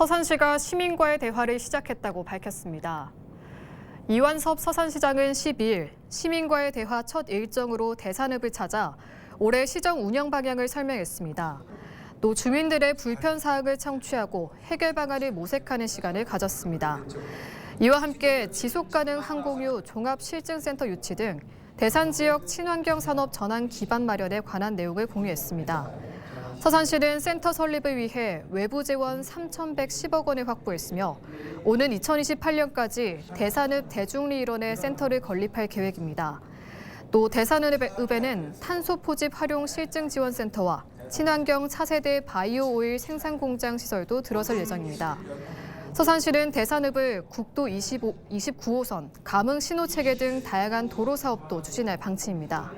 서산시가 시민과의 대화를 시작했다고 밝혔습니다. 이완섭 서산시장은 12일 시민과의 대화 첫 일정으로 대산읍을 찾아 올해 시정 운영 방향을 설명했습니다. 또 주민들의 불편 사항을 청취하고 해결 방안을 모색하는 시간을 가졌습니다. 이와 함께 지속 가능 항공유 종합 실증센터 유치 등 대산 지역 친환경 산업 전환 기반 마련에 관한 내용을 공유했습니다. 서산시는 센터 설립을 위해 외부 재원 3,110억 원을 확보했으며 오는 2028년까지 대산읍 대중리 일원에 센터를 건립할 계획입니다. 또 대산읍에는 탄소 포집 활용 실증 지원 센터와 친환경 차세대 바이오 오일 생산 공장 시설도 들어설 예정입니다. 서산시는 대산읍을 국도 25, 29호선, 감흥 신호체계 등 다양한 도로 사업도 추진할 방침입니다.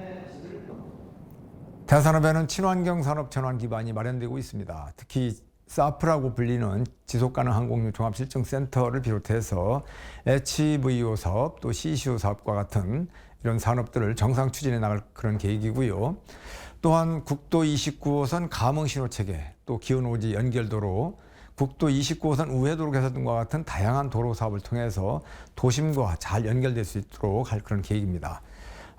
대산업에는 친환경 산업 전환 기반이 마련되고 있습니다. 특히 사프라고 불리는 지속가능 항공유 종합실증센터를 비롯해서 HVO 사업, 또 CCO 사업과 같은 이런 산업들을 정상 추진해 나갈 그런 계획이고요. 또한 국도 29호선 감흥 신호 체계, 또 기온 오지 연결도로, 국도 29호선 우회도로 개선 등과 같은 다양한 도로 사업을 통해서 도심과 잘 연결될 수 있도록 할 그런 계획입니다.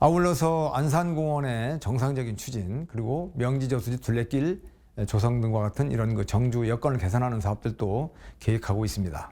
아울러서 안산공원의 정상적인 추진 그리고 명지저수지 둘레길 조성 등과 같은 이런 그 정주 여건을 개선하는 사업들도 계획하고 있습니다.